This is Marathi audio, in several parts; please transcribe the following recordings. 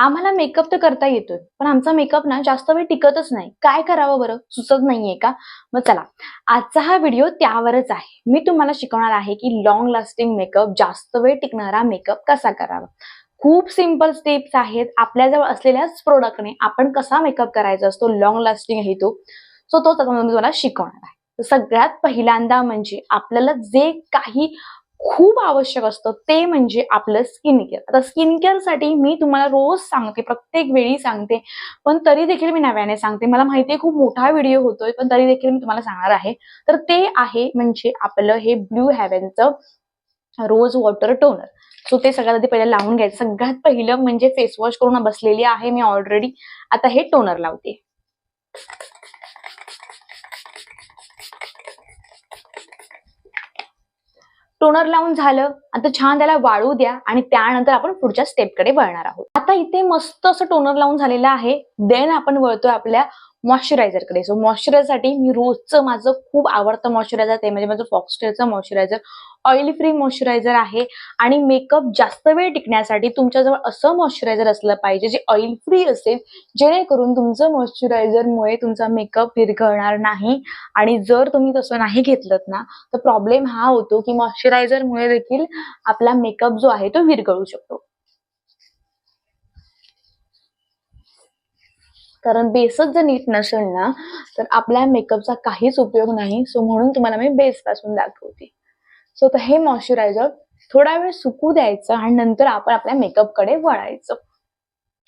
आम्हाला मेकअप तर करता येतोय पण आमचा मेकअप ना जास्त वेळ टिकतच नाही. काय करावं बरं? सुचत नाहीये का? मग चला आजचा हा व्हिडिओ त्यावरच आहे. मी तुम्हाला शिकवणार आहे की लॉंग लास्टिंग मेकअप जास्त वेळ टिकणारा मेकअप कसा करावा? खूप सिंपल स्टेप्स आहेत. आपल्याजवळ असलेल्याच प्रोडक्टने आपण कसा मेकअप करायचा असतो? लॉंग लास्टिंग आहे तो सो तो मी तुम्हाला शिकवणार आहे. सगळ्यात पहिल्यांदा म्हणजे आपल्याला जे काही खूप आवश्यक असतं. ते म्हणजे आपलं स्किन केअर आता स्किन केअरसाठी मी तुम्हाला रोज सांगते प्रत्येक वेळी सांगते. पण तरी देखील मी नव्याने सांगते. मला माहिती खूप मोठा व्हिडिओ होतोय पण तरी देखील मी तुम्हाला सांगणार आहे. तर ते आहे म्हणजे आपलं हे ब्ल्यू हॅव्हनचं रोज वॉटर टोनर सो ते सगळ्यात आधी पहिलं लावून घ्यायचं. सगळ्यात पहिलं म्हणजे फेस वॉश करून बसलेली आहे मी ऑलरेडी आता हे टोनर लावते. टोनर लावून झालं आता छान त्याला वाळू द्या आणि त्यानंतर आपण पुढच्या स्टेपकडे वळणार आहोत. आता इथे मस्त असं टोनर लावून झालेलं आहे. देन आपण वळतोय आपल्या मॉइश्चरायझरकडे. सो मॉइश्चरायझरसाठी मी रोजचं माझं खूप आवडतं मॉइश्चरायझर ते म्हणजे माझं फॉक्सटेलचं मॉइश्चरायझर. ऑइल फ्री मॉइश्चरायझर आहे आणि मेकअप जास्त वेळ टिकण्यासाठी तुमच्याजवळ असं मॉइश्चरायझर असलं पाहिजे जे ऑइल फ्री असेल जेणेकरून तुमचं मॉइश्चरायझरमुळे तुमचा मेकअप विरघळणार नाही. आणि जर तुम्ही तसं नाही घेतलं ना तर प्रॉब्लेम हा होतो की मॉइश्चरायझरमुळे देखील आपला मेकअप जो आहे तो विरघळू शकतो. कारण बेसच जर नीट नसेल ना तर आपल्या मेकअपचा काहीच उपयोग नाही. सो म्हणून तुम्हाला मी बेस पासून दाखवते. सो तर हे मॉइश्चरायझर थोडा वेळ सुकू द्यायचं आणि नंतर आपण आपल्या मेकअपकडे वळायचं.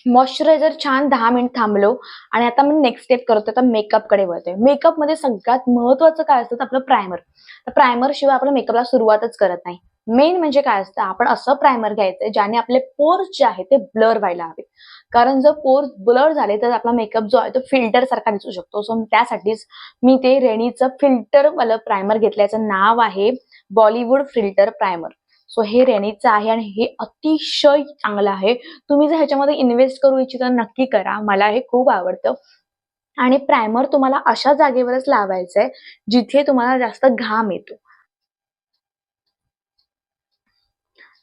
मॉइश्चरायझर छान दहा मिनिट थांबलो आणि आता मी नेक्स्ट स्टेप करतो आता मेकअपकडे वळते मेकअपमध्ये सगळ्यात महत्वाचं काय असतं? आपलं प्रायमर तर प्रायमर शिवाय आपण मेकअपला सुरुवातच करत नाही. मेन म्हणजे काय असतं? आपण असं प्रायमर घ्यायचं ज्याने आपले पोर्स जे आहे ते ब्लर व्हायला हवे. कारण जर पोर्स ब्लर झाले तर आपला मेकअप जो आहे तो फिल्टर सारखा दिसू शकतो. सो त्यासाठीच मी ते रेणीचं फिल्टर वालं प्रायमर घेतल्याचं नाव आहे बॉलिवूड फिल्टर प्रायमर सो हे रेणीचं आहे आणि हे अतिशय चांगलं आहे. तुम्ही जर ह्याच्यामध्ये इन्व्हेस्ट करू इच्छिता नक्की करा. मला हे खूप आवडतं. आणि प्रायमर तुम्हाला अशा जागेवरच लावायचं आहे जिथे तुम्हाला जास्त घाम येतो.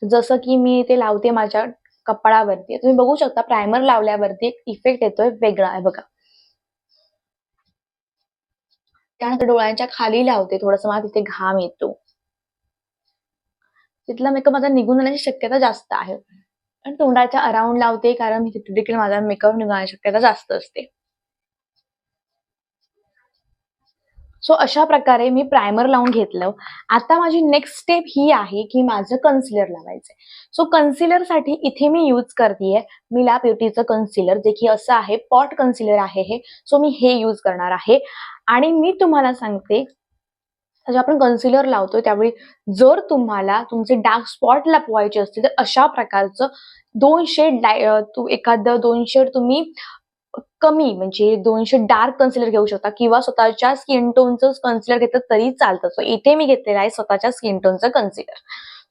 जसं की मी ते लावते माझ्या कपाळावरती. तुम्ही बघू शकता प्रायमर लावल्यावरती एक इफेक्ट येतोय वेगळा. आहे बघा. त्यानंतर डोळ्यांच्या खाली लावते थोडस मला तिथे घाम येतो. तिथला मेकअप माझा निघून जाण्याची शक्यता जास्त आहे. आणि तोंडाच्या अराउंड लावते कारण तिथे देखील माझा मेकअप निघण्याची शक्यता जास्त असते. सो अशा प्रकारे मी प्रायमर लावून घेतलं. आता माझी नेक्स्ट स्टेप ही आहे की माझं कन्सिलर लावायचं सो कन्सिलरसाठी इथे मी यूज करतेय मिला ब्युटीचं कन्सिलर जे की असं आहे पॉट कन्सिलर आहे हे. सो मी हे यूज करणार आहे. आणि मी तुम्हाला सांगते जेव्हा आपण कन्सिलर लावतो त्यावेळी जर तुम्हाला तुमचे डार्क स्पॉट लपवायचे असतील तर अशा प्रकारचं दोन शेड डाय एखादं दोन शेड तुम्ही कमी म्हणजे दोनशे डार्क कन्सिलर घेऊ शकता किंवा स्वतःच्या स्किन टोनचं कन्सिलर घेतलं तरी चालतं. सो इथे मी घेतलेलं आहे स्वतःच्या स्किन टोनचं कन्सिलर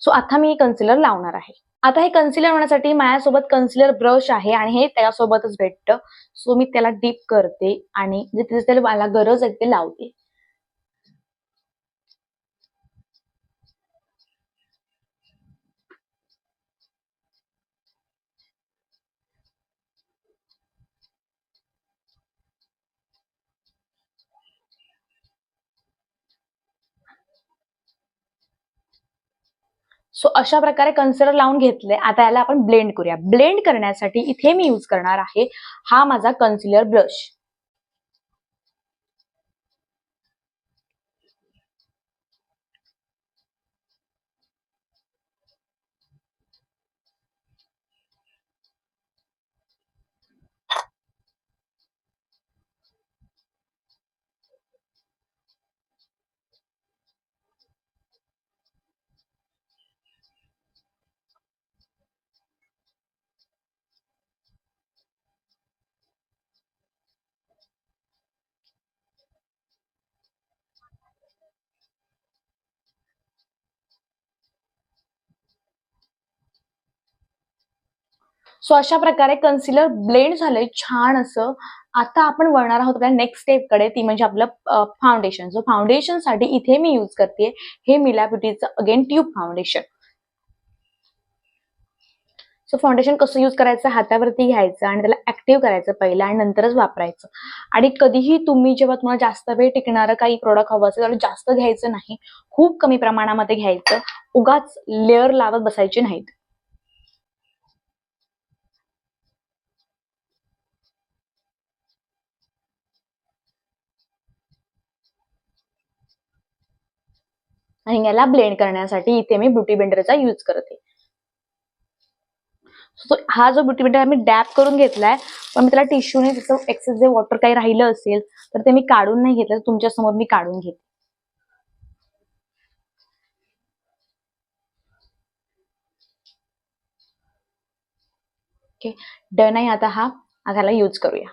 सो आता मी कन्सिलर लावणार आहे. आता हे कन्सिलर होण्यासाठी माझ्यासोबत कन्सिलर ब्रश आहे आणि हे त्याच्यासोबतच भेटतं. सो मी त्याला डीप करते आणि जिथे जिथे मला गरज आहे ते लावते. सो अशा प्रकारे कन्सिलर लावून घेतले आता याला आपण ब्लेंड करूया. ब्लेंड करण्यासाठी इथे मी यूज करणार आहे हा माझा कन्सिलर ब्रश सो अशा प्रकारे कन्सिलर ब्लेंड झालंय छान असं. आता आपण वळणार आहोत आपल्या नेक्स्ट स्टेपकडे ती म्हणजे आपलं फाउंडेशन सो फाउंडेशनसाठी इथे मी युज करते हे Mila ब्युटीचं again tube foundation so foundation कसं यूज करायचं? हातावरती घ्यायचं आणि त्याला ऍक्टिव्ह करायचं पहिलं आणि नंतरच वापरायचं. आणि कधीही तुम्ही जेव्हा तुम्हाला जास्त वेळ टिकणारं काही प्रोडक्ट हवं असेल तर जास्त घ्यायचं नाही. खूप कमी प्रमाणामध्ये घ्यायचं. उगाच लेअर लावत बसायचे नाहीत. आणि याला ब्लेंड करण्यासाठी इथे मी ब्युटी बेंडरचा यूज करते. सो हा जो ब्युटी बेंडर मी डॅप करून घेतलाय पण मी त्याला टिश्यूने त्याचं एक्सेस जे वॉटर काही राहिलं असेल तर ते मी काढून नाही घेतलं तुमच्यासमोर मी काढून घेते. ओके डन आहे आता हा. आता यूज करूया.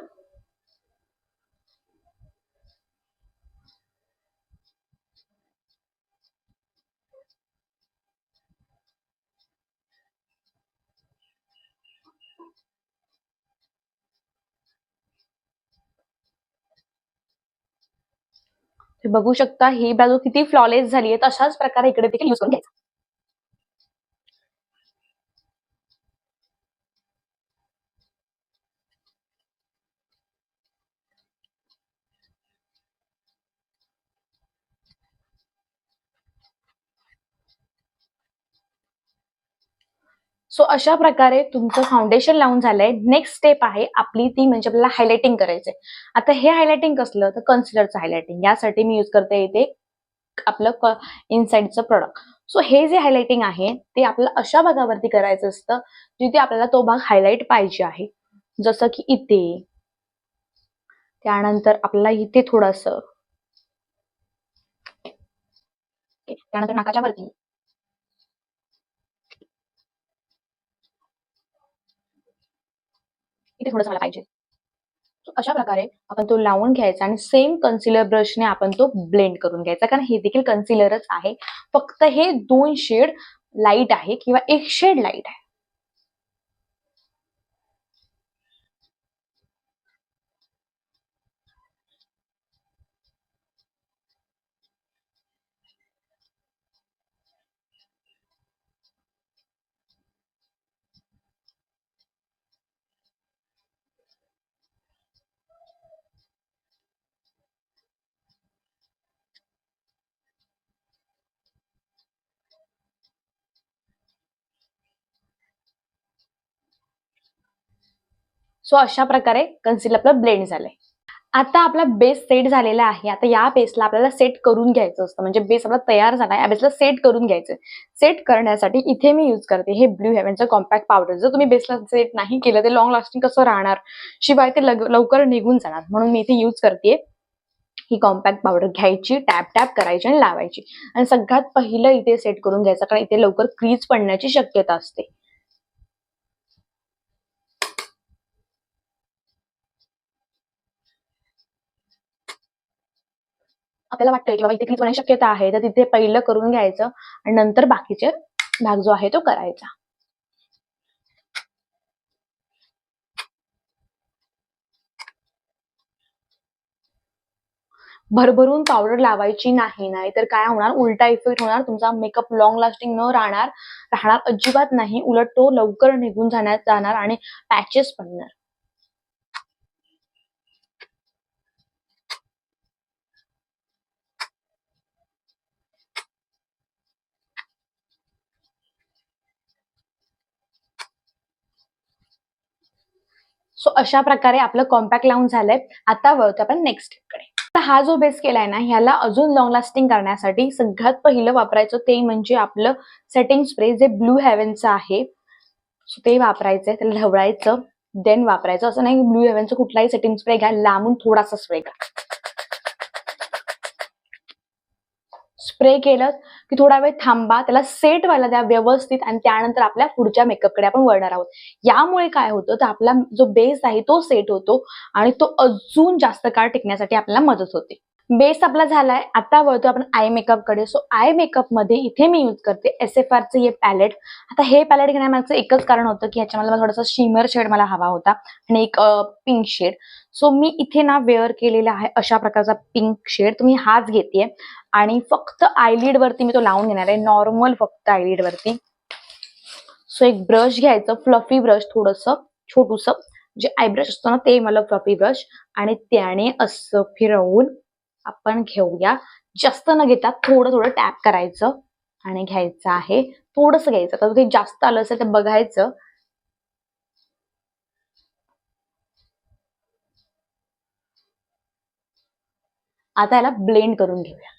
बघू शकता ही बाजू किती फ्लॉलेस झाली आहे अशाच प्रकारे इकडे देखील युज करून घ्यायचा सो अशा प्रकारे तुमचं फाउंडेशन लावून झालंय. नेक्स्ट स्टेप आहे आपली ती म्हणजे आपल्याला हायलायटिंग करायचंय. आता हे हायलायटिंग कसलं? तर कन्सिलरचं हायलायटिंग यासाठी मी युज करते इथे आपलं इनसाइडचं प्रोडक्ट सो हे जे हायलायटिंग आहे ते आपल्याला अशा भागावरती करायचं असतं जिथे आपल्याला तो भाग हायलाइट पाहिजे आहे. जसं की इथे. त्यानंतर आपल्याला इथे थोडस. त्यानंतर नाकाच्या वरती. इथे थोडं झालं पाहिजे. अशा प्रकारे आपण तो लावून घ्यायचा आणि सेम कन्सिलर ब्रशने आपण तो ब्लेंड करून घ्यायचा. कारण हे देखील कन्सिलरच आहे. फक्त हे दोन शेड लाइट आहे किंवा एक शेड लाइट आहे. सो अशा प्रकारे कन्सिलर आपलं ब्लेंड झालंय. आता आपला बेस सेट झालेला आहे. आता या बेसला आपल्याला सेट करून घ्यायचं असतं. म्हणजे बेस आपला तयार झाला या बेसला सेट करून घ्यायचं सेट करण्यासाठी इथे मी यूज करते हे ब्ल्यू हेवनचं कॉम्पॅक्ट पावडर जर तुम्ही बेसला सेट नाही केलं ते लॉंग लास्टिंग कसं राहणार? शिवाय ते लवकर निघून जाणार. म्हणून मी इथे यूज करते ही कॉम्पॅक्ट पावडर घ्यायची टॅप टॅप करायची आणि लावायची. आणि सगळ्यात पहिलं इथे सेट करून घ्यायचं कारण इथे लवकर क्रीज पडण्याची शक्यता असते. आपल्याला वाटतंय की बाबा इथे क्लिक होण्याची शक्यता आहे. तर तिथे पहिलं करून घ्यायचं आणि नंतर बाकीचे भाग जो आहे तो करायचा. भरभरून पावडर लावायची नाही नाही तर काय होणार? उलटा इफेक्ट होणार. तुमचा मेकअप लॉंग लास्टिंग न राहणार राहणार अजिबात नाही. उलट तो लवकर निघून जाण्यात जाणार आणि पॅचेस पडणार सो अशा प्रकारे आपलं कॉम्पॅक्ट लावून झालंय. आता वळतो आपण नेक्स्टकडे. हा जो बेस केलाय ना ह्याला अजून लॉंग लास्टिंग करण्यासाठी सगळ्यात पहिलं वापरायचं ते म्हणजे आपलं सेटिंग स्प्रे जे ब्लू हेव्हनचं आहे ते वापरायचं त्याला ढवळायचं देन वापरायचं. असं नाही ब्लू हेव्हनचं कुठलाही सेटिंग स्प्रे घ्या लांबून थोडासा स्प्रे घ्या स्प्रे केलं की थोडा वेळ थांबा त्याला सेट व्हायला द्या व्यवस्थित आणि त्यानंतर आपल्या पुढच्या मेकअपकडे आपण वळणार आहोत. यामुळे काय होतं? तर आपला जो बेस आहे तो सेट होतो आणि तो अजून जास्त काळ टिकण्यासाठी आपल्याला मदत होते. बेस आपला झालाय आता वळतो आपण आय मेकअपकडे. सो आय मेकअपमध्ये इथे मी युज करते एस एफ आरचं हे पॅलेट आता हे पॅलेट घेण्यामागचं एकच कारण होतं की ह्याच्यामध्ये मला थोडासा शिमर शेड मला हवा होता आणि एक पिंक शेड सो मी इथे ना वेअर केलेला आहे अशा प्रकारचा पिंक शेड तुम्ही हाच घेते आणि फक्त आयलिड वरती मी तो लावून घेणार आहे. नॉर्मल फक्त आयलिड वरती. सो एक ब्रश घ्यायचं. फ्लफी ब्रश थोडस छोटूस. जे आयब्रश असतो ना ते मला फ्लफी ब्रश आणि त्याने असं फिरवून आपण घेऊया. जास्त न घेता थोडं थोडं टॅप करायचं. आणि घ्यायचं आहे. थोडस घ्यायचं. तर ते जास्त आलं असेल तर बघायचं. आता याला ब्लेंड करून घेऊया.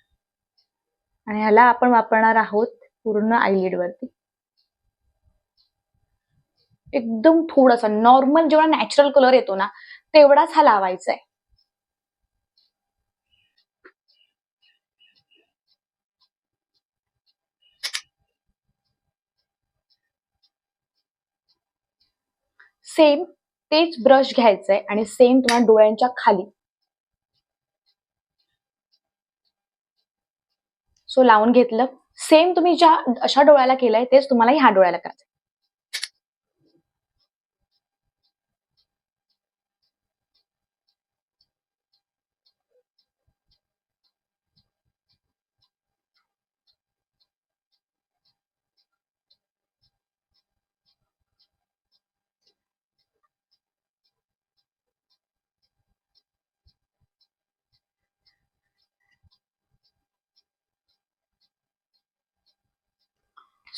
आणि ह्याला आपण वापरणार आहोत पूर्ण आयलिड वरती. एकदम थोडासा नॉर्मल जेवढा नॅचरल कलर येतो ना तेवढाच हा लावायचा आहे सेम तेच ब्रश घ्यायचंय आणि सेम तुम्हाला डोळ्यांच्या खाली सो लावून घेतलं. सेम तुम्ही ज्या अशा डोळ्याला केलंय तेच तुम्हाला ह्या डोळ्याला करायचं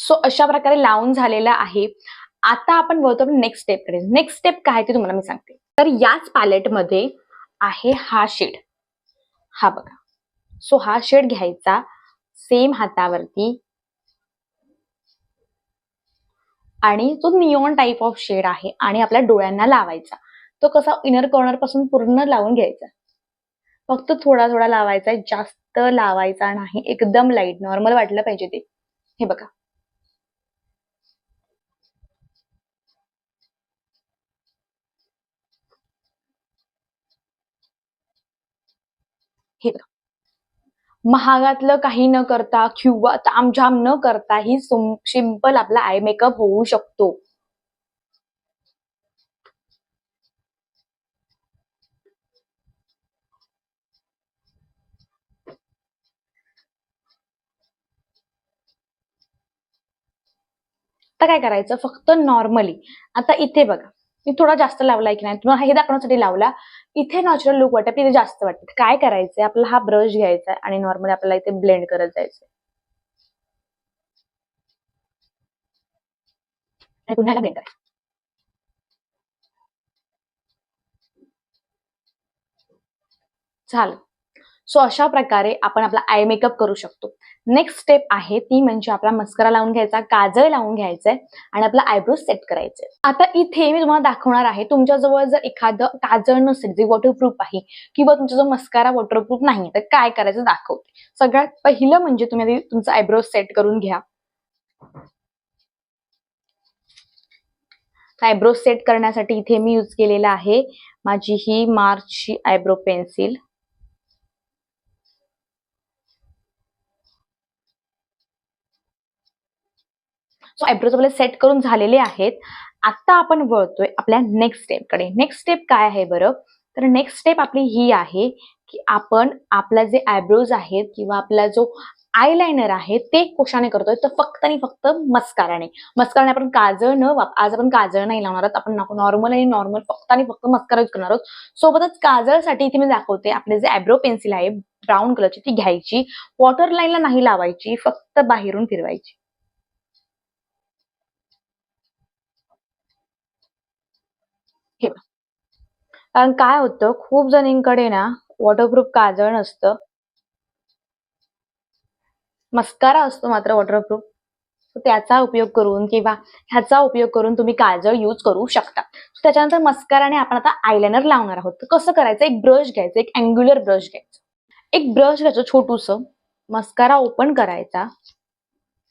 सो अशा प्रकारे लावून झालेला आहे. आता आपण बोलतो नेक्स्ट स्टेपकडे नेक्स्ट स्टेप काय ते तुम्हाला मी सांगते. तर याच पॅलेटमध्ये आहे हा शेड हा बघा. सो हा शेड घ्यायचा. सेम हातावरती. आणि तो नियॉन टाईप ऑफ शेड आहे आणि आपल्या डोळ्यांना लावायचा. तो कसा इनर कॉर्नरपासून पूर्ण लावून घ्यायचा. फक्त थोडा थोडा लावायचा जास्त लावायचा नाही. एकदम लाइट नॉर्मल वाटलं पाहिजे ते. हे बघा. हे महागातलं काही न करता किंवा तामझाम न करता ही सिंपल आपला आय मेकअप होऊ शकतो. आता काय करायचं? फक्त नॉर्मली आता इथे बघा. मी थोडा जास्त लावलाय की नाही? तुम्हाला हे दाखवण्यासाठी लावला. इथे नॅचरल लुक वाटत तिथे जास्त वाटत. काय करायचंय? आपला हा ब्रश घ्यायचा आणि नॉर्मली आपल्याला इथे ब्लेंड करत जायचंय. आणि पुन्हा ब्लेंड करायचं. सो अशा प्रकारे आपण आपला आय मेकअप करू शकतो. नेक्स्ट स्टेप आहे ती म्हणजे आपला मस्करा लावून घ्यायचा काजळ लावून घ्यायचंय आणि आपला आयब्रो सेट करायचंय आता इथे मी तुम्हाला दाखवणार आहे तुमच्याजवळ जर एखादं काजळ नसेल जे वॉटरप्रूफ आहे किंवा तुमचा जो मस्कारा वॉटरप्रूफ नाही तर काय करायचं दाखवते. सगळ्यात पहिलं म्हणजे तुम्ही तुमचा आयब्रो सेट करून घ्या. आयब्रो सेट करण्यासाठी इथे मी यूज केलेला आहे माझी ही मार्चची आयब्रो पेन्सिल सो आयब्रोज आपले सेट करून झालेले आहेत. आता आपण वळतोय आपल्या नेक्स्ट स्टेपकडे नेक्स्ट स्टेप काय आहे बरं? तर नेक्स्ट स्टेप आपली ही आहे की आपण आपला जे आयब्रोज आहेत किंवा आपला जो आयलाइनर आहे ते कोशाने करतोय. तर फक्त आणि फक्त मस्काराने मस्काराने आपण काजळ न आज आपण काजळ नाही लावणार आहोत. आपण नॉर्मल आणि नॉर्मल फक्त आणि फक्त मस्कारा यूज करणार आहोत. सोबतच काजळसाठी इथे मी दाखवते आपले जे आयब्रो पेन्सिल आहे ब्राऊन कलरची ती घ्यायची. वॉटर लाईनला नाही लावायची फक्त बाहेरून फिरवायची. हे कारण काय होतं खूप जणींकडे ना वॉटरप्रूफ काजळ नसतं. मस्कारा असतो मात्र वॉटरप्रूफ त्याचा उपयोग करून किंवा ह्याचा उपयोग करून तुम्ही काजळ यूज करू शकता. त्याच्यानंतर मस्काराने आपण आता आयलायनर लावणार आहोत. कसं करायचं? एक ब्रश घ्यायचं एक अँग्युलर ब्रश घ्यायचं. एक ब्रश घ्यायचं छोटूस. मस्कारा ओपन करायचा.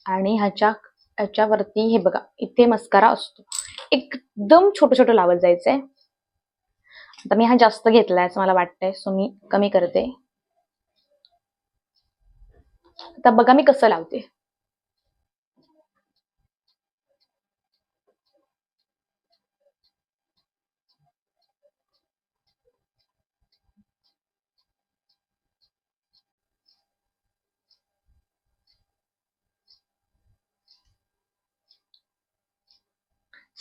आणि ह्याच्या ह्याच्यावरती हे बघा इथे मस्कारा असतो. एकदम छोटं छोटं लावत जायचंय. आता मी हा जास्त घेतलाय असं मला वाटतंय सो मी कमी करते. आता बघा मी कसं लावते.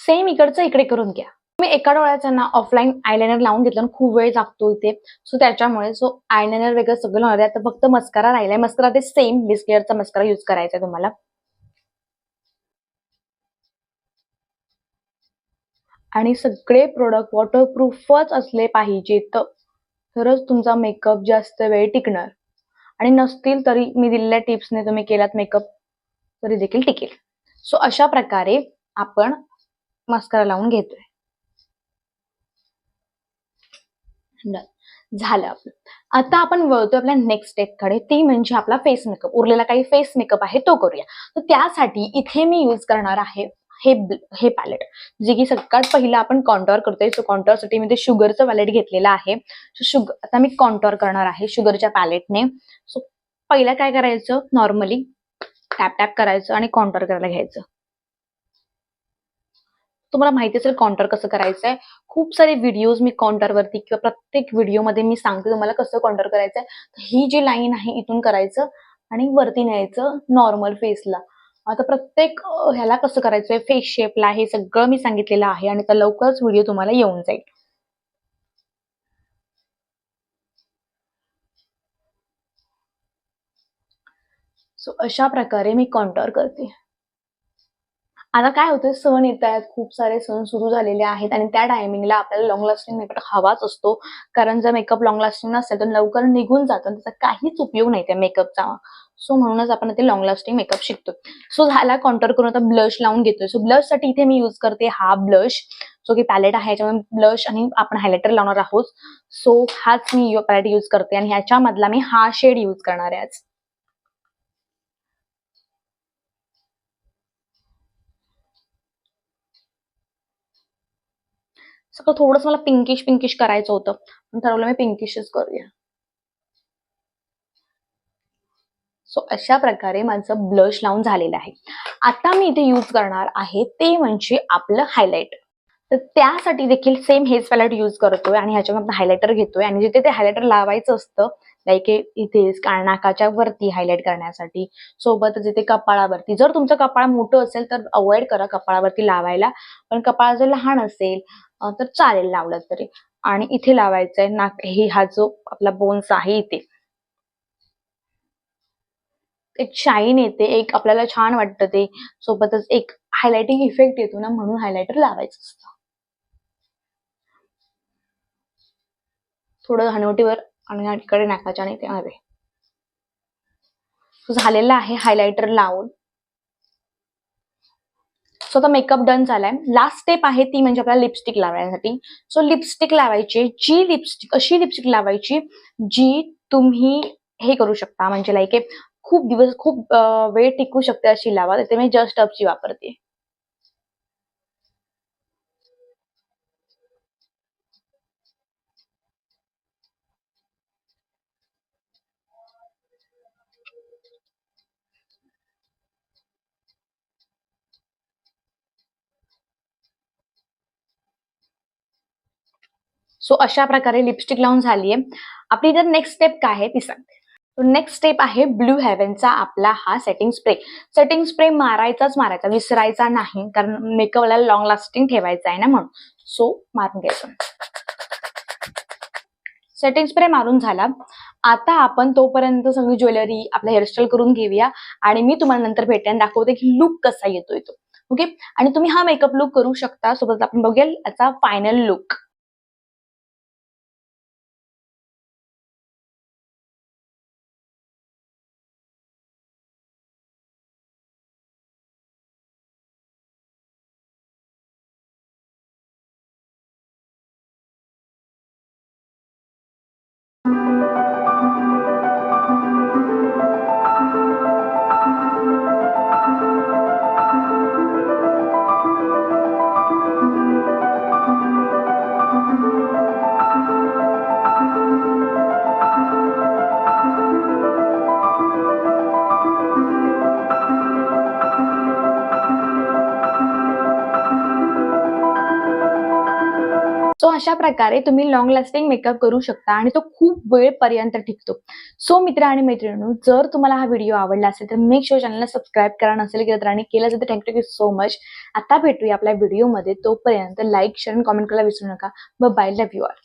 सेम इकडचं इकडे करून घ्या. मी एका डोळ्याचा ना ऑफलाईन आयलायनर लावून घेतलं आणि खूप वेळ लागतो इथे. सो त्याच्यामुळे सो आयलायनर वगैरे सगळं लावणार आहे. आता फक्त मस्कारा राहिलाय. मस्कारा ते सेम बिस्केअरचा मस्कारा यूज करायचा आहे तुम्हाला. आणि सगळे प्रोडक्ट वॉटरप्रूफच असले पाहिजेत. तरच तुमचा मेकअप जास्त वेळ टिकणार. आणि नसतील तरी मी दिलेल्या टिप्सने तुम्ही केलात मेकअप तरी देखील टिकेल. सो अशा प्रकारे आपण मस्कारा लावून घेतोय. झालं आपलं. आता आपण वळतो आपल्या नेक्स्ट स्टेपकडे ती म्हणजे आपला फेस मेकअप उरलेला काही फेस मेकअप आहे तो करूया. तर त्यासाठी इथे मी युज करणार आहे हे हे पॅलेट जे की सगळ्यात पहिला आपण कॉन्टॉर करतोय. सो कॉन्टॉरसाठी मी ते शुगरचं पॅलेट घेतलेलं आहे. सो शुगर आता मी कॉन्टॉर करणार आहे शुगरच्या पॅलेटने सो पहिला काय करायचं? नॉर्मली टॅप टॅप करायचं आणि कॉन्टॉर करायला घ्यायचं. तुम्हाला माहिती असेल कॉन्टर कसं करायचंय. खूप सारे व्हिडिओज मी counter वरती किंवा प्रत्येक व्हिडिओमध्ये मी सांगते तुम्हाला कसं कॉन्टर करायचंय. तर ही जी लाईन आहे इथून करायचं आणि वरती न्यायचं नॉर्मल फेसला आता प्रत्येक ह्याला कसं करायचंय? फेस शेपला हे सगळं मी सांगितलेलं आहे आणि तर लवकरच व्हिडिओ तुम्हाला येऊन जाईल. सो अशा प्रकारे मी कॉन्टर करते. आता काय होतं सण येत आहेत खूप सारे सण सुरू झालेले आहेत आणि त्या टायमिंगला आपल्याला लॉंग लास्टिंग मेकअप हवाच असतो. कारण जर मेकअप लॉंग लास्टिंग नसेल तर लवकर निघून जातं आणि त्याचा काहीच उपयोग नाही त्या मेकअपचा सो म्हणूनच आपण ते लॉंग लास्टिंग मेकअप शिकतो सो झाला कॉन्टर करून आता ब्लश लावून घेतोय. सो ब्लशसाठी इथे मी युज करते हा ब्लश जो की पॅलेट आहे याच्यामध्ये ब्लश आणि आपण हायलायटर लावणार आहोत. सो हाच मी पॅलेट युज करते आणि ह्याच्यामधला मी हा शेड युज करणार आहे आज. सगळं थोडंसं मला पिंकिश पिंकिश करायचं होतं. ठरवलं मी पिंकिशच करूया. सो अशा प्रकारे माझं ब्लश लावून झालेलं आहे. आता मी इथे यूज करणार आहे ते म्हणजे आपलं हायलाइट तर त्यासाठी देखील सेम हेच पॅलेट यूज करतोय आणि ह्याच्यामध्ये हायलायटर घेतोय. आणि जिथे ते हायलायटर लावायचं असतं लाईक इथे नाकाच्या वरती हायलाइट करण्यासाठी सोबतच इथे कपाळावरती. जर तुमचं कपाळ मोठं असेल तर अवॉइड करा कपाळावरती लावायला. पण कपाळ जर लहान असेल तर चालेल लावलं तरी. आणि इथे लावायचंय नाक हे हा जो आपला बोन्स आहे इथे. एक शाईन येते एक आपल्याला छान वाटतं ते. सोबतच एक हायलायटिंग इफेक्ट येतो ना म्हणून हायलायटर लावायचं असतं. थोडं हनवटीवर आणि इकडे नाकाच्या आणि ते हवे. झालेलं आहे हायलायटर लावून. सो आता मेकअप डन झालाय. लास्ट स्टेप आहे ती म्हणजे आपल्याला लिपस्टिक लावण्यासाठी सो लिपस्टिक लावायची जी लिपस्टिक अशी लिपस्टिक लावायची जी तुम्ही हे करू शकता. म्हणजे लाईक खूप दिवस खूप वेळ टिकू शकते अशी लावा. तिथे मी जस्ट अपची वापरते. सो अशा प्रकारे लिपस्टिक लावून झालीये. आपली जर नेक्स्ट स्टेप काय आहे ती सांगते. नेक्स्ट स्टेप आहे ब्लू हेव्हनचा आपला हा सेटिंग स्प्रे सेटिंग स्प्रे मारायचाच मारायचा विसरायचा नाही कारण मेकअपला लॉंग लास्टिंग ठेवायचा आहे ना म्हणून. सो मारून घ्यायचं. सेटिंग स्प्रे मारून झाला. आता आपण तोपर्यंत सगळी ज्वेलरी आपला हेअरस्टाईल करून घेऊया. आणि मी तुम्हाला नंतर भेटेन दाखवते की लुक कसा येतोय तो. ओके आणि तुम्ही हा मेकअप लुक करू शकता. सोबत आपण बघेल याचा फायनल लुक अशा प्रकारे तुम्ही लॉंग लास्टिंग मेकअप करू शकता आणि तो खूप वेळपर्यंत टिकतो. सो मित्र आणि मैत्रिणी जर तुम्हाला हा व्हिडिओ आवडला असेल तर मेक शुअर चॅनलला सबस्क्राईब करा नसेल केलं तर आणि केलं असेल तर थँक्यू सो मच आता भेटूया आपल्या व्हिडिओमध्ये तोपर्यंत लाईक शेअर आणि कॉमेंट करायला विसरू नका. Bye love you all